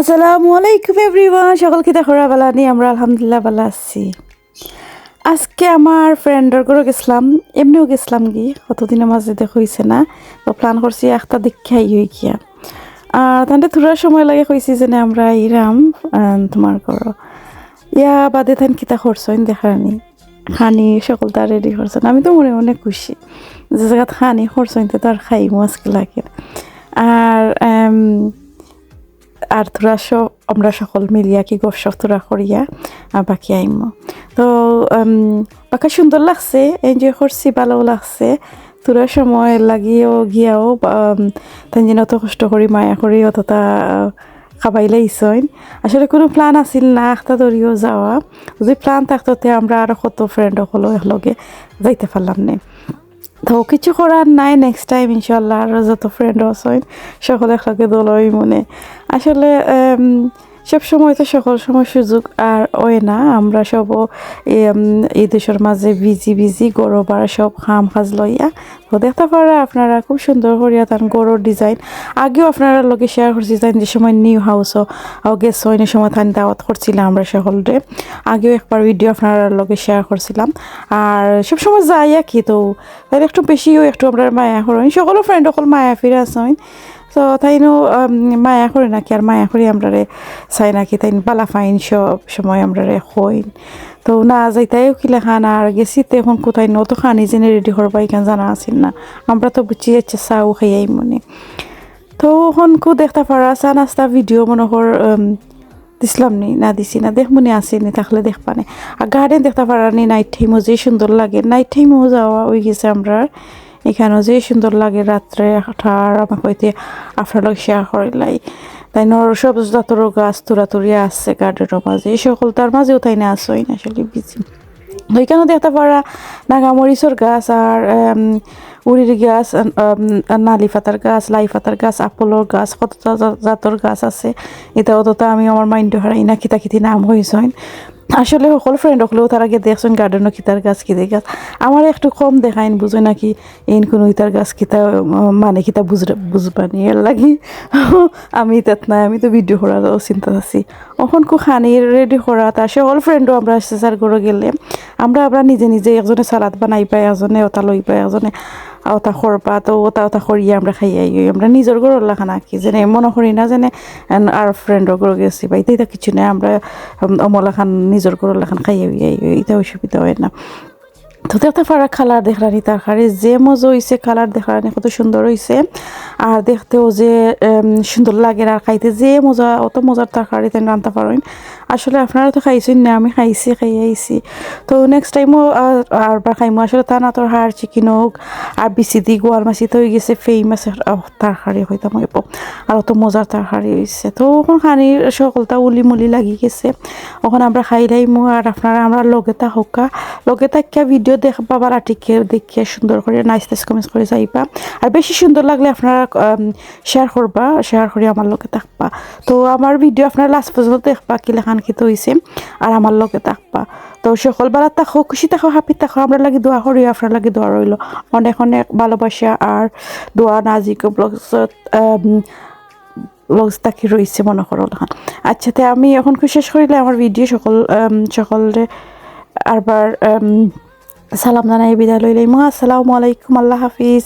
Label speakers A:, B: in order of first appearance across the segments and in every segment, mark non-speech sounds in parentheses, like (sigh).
A: আসসালামু আলাইকুম এভরিওয়ান, সকলকে দেখরা বালা নি আমরা আলহামদুলিল্লাহ ভালো আছি। আজকে আমার ফ্রেন্ডর ঘরে গেছিলাম, এমনিও গেছিলাম কি? কতদিনের মাঝে দেখো হয়েছে না, তো প্ল্যান করছি একটা দেখে আই হই গিয়া। আর তাহলে থোড়া সময় লাগে কইছি যে আমরা ইরাম তোমার ঘর ইয়া বাদে থান কিতা করছেন দেখানি খানি সকলটা রেডি করছেন আমি তো মনে মনে খুশি যে জায়গাত খানি করছেন তো আর খাইমো আজকে লাগে। আর আর তোরা সব আমরা সকল মিলিয়া কি গপসপ তোরা করিয়া বাকি আইম। তো বাকি সুন্দর লাগছে এনজয় করছি, ভালো লাগছে। তোরা সময় লাগিয়েও গিয়াও তাই যেন অত কষ্ট করি, মায়া করি অতটা খাবাইলে ইসইন আসলে কোনো প্ল্যান আছিল না একটা দরিও যাওয়া। যদি প্ল্যান থাকতো আমরা আরও কত ফ্রেন্ড হলো একলগে যাইতে পারলাম না। তো কিছু করার নাই নেক্সট টাইম ইনশাল্লাহ আর যত ফ্রেন্ড আছেন সকলে একলগে দোলই মনে। আসলে সব সময় তো সকল সময় সুযোগ আর ওই না, আমরা সব এই দেশের মাঝে বিজি বিজি, গরো বার সব খাম কাজ লইয়া তো দেখতে পারা। আপনারা খুব সুন্দর করিয়া তার গরোর ডিজাইন। আগেও আপনারা লগে শেয়ার করছি তাই যে সময় নিউ হাউসও গেছ, ওই সময় তান দাওয়াত করছিলাম আমরা সকলরে। আগেও একবার ভিডিও আপনারা লগে শেয়ার করছিলাম। আর সব সময় যাই আর কি তো একটু বেশিও একটু আমরা মায়া করেন সকল ফ্রেন্ড সকল মায়া ফিরে আসেন। তো তাইনো মায়া করে নাকি আর মায়া করে আমরা চাই নাকি তাই বালা ফাইন সব সময় আমরা হইন। তো না যাইতাইও কিলা খান আর গেছি তো এখন কোথায় নত খানি জেনে রেডি করবা এখান জানা আছিল না। আমরা তো বুঝি যাচ্ছে চাও খাইয়াই মনে। তো এখন কো দেখতে পারা চা নাস্তা ভিডিও মনে উম, দিছিলাম নি না দিছি না দেখ মনে আছে নি থাকলে দেখ পানে। আর গার্ডেন দেখতে পারা নি নাইট টাইমও যে সুন্দর লাগে নাইট টাইমও যাওয়া ওই গেছে আমরা এখানেও যে সুন্দর লাগে রাত্রে আর আমাকে হইতে আপনার শেয়ার করিলাই তাই নর সব জাতর গাছ তুরা তুরিয়া আসছে গার্ডেনের মাঝে। এই সকল তার মাঝেও তাই না আসই না আসলে বিজি ওইখানেও দেখতে পারা নাগামরিচর গাছ আর উড়ির গাছ নালি পাতার গাছ, লাই পাতার গাছ, আপেলর গাছ, কত জাতর গাছ আছে। এটা অতটা আমি আমার মাইন্ড হারাই না কিতা কিতি নাম হয়েছেন আসলে সকল ফ্রেন্ড হলেও তার আগে দেখছেন গার্ডেনও কিতার গাছ কিতে গাছ। আমার একটু কম দেখাইন বুঝে নাকি? এন কোনো ইতার গাছ, কিতা মানে কিতা বুঝ, বুঝবানি এর লাগি। (laughs) আমি তাত নাই, আমি তো ভিডিও করার চিন্তা আছি। অখন কো খানি রেডি করা তার সকল ফ্রেন্ডও আমরা স্যার করে গেলে, আমরা আমরা নিজে নিজে একজনে সালাদ বানাই পাই এজনে ওটা লই পাই, একজনে ওটা খরপা তো ওটা ওটা খরিয়ে আমরা খাই আই আমরা নিজের ঘরের লেখা নাকি যেনে মনে করি না যেনে আর ফ্রেন্ডর ঘরে গেছি বা এটা কিছু নেই আমরা অমলাখান নিজের ঘরের লেখান খাই আই এটা অসুবিধা হয় না। তো দেখতে পারা কালার দেখলানি তরকারি যে মজা হয়েছে কালার দেখলানি কত সুন্দর হয়েছে আর দেখতেও যে সুন্দর লাগে আর খাইতে যে মজা, অত মজার তরকারি তেন রান্না পারেন আসলে আপনারা তো খাইছেন না, আমি খাইছি খাই আইছি। তো নেক্সট টাইমও আরবার খাইমো। আসলে তা না, তোর হাড় চিকেন হোক, আর বিচি দি গোয়াল মাছি তো হয়ে গেছে ফেমাস তরকারি হইতাম হইব আর অত মজার তরকারি হয়েছে তো ওখান খানি সকলটা উলি মুলি লাগি গেছে। ওখানে আমরা খাই লাইমু আর আপনারা, আমরা লগে তা হোকা লগে তাকিয়া ভিডিও দেখবা বা রাটিকে দেখিয়া সুন্দর করে নাইস নাইস কমেন্টস করে যাইবা। আর বেশি সুন্দর লাগলে আপনারা শেয়ার করবা শেয়ার করে আমার লগে থাকবা। তো আমার ভিডিও আপনারা লাস্ট পর্যন্ত দেখবা কি লেখান খেতে হয়েছে আর আমার লগে থাকবা। তো সকলবেলা থাকো, খুশি থাকো হ্যাপি থাকো, আমরা লাগে দোয়া করি, আপনার লাগে দোয়া রইল। অনেক অনেক ভালোবাসা আর দোয়া নাজিক ব্লগসত ব্লগস তাকি রয়েছে মনে করো আচ্ছা তে আমি এখন শেষ করিলে আমার ভিডিও সকল সকলে আরবার সালাম জানাই, বিদায় লইলাই মা আসসালামু আলাইকুম, আল্লাহ হাফিজ।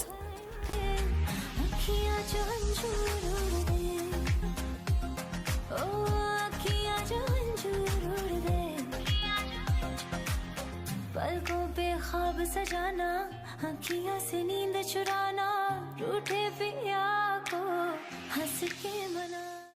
B: ख्वाब सजाना आँखियों से नींद चुराना रूठे पिया को हंस के मना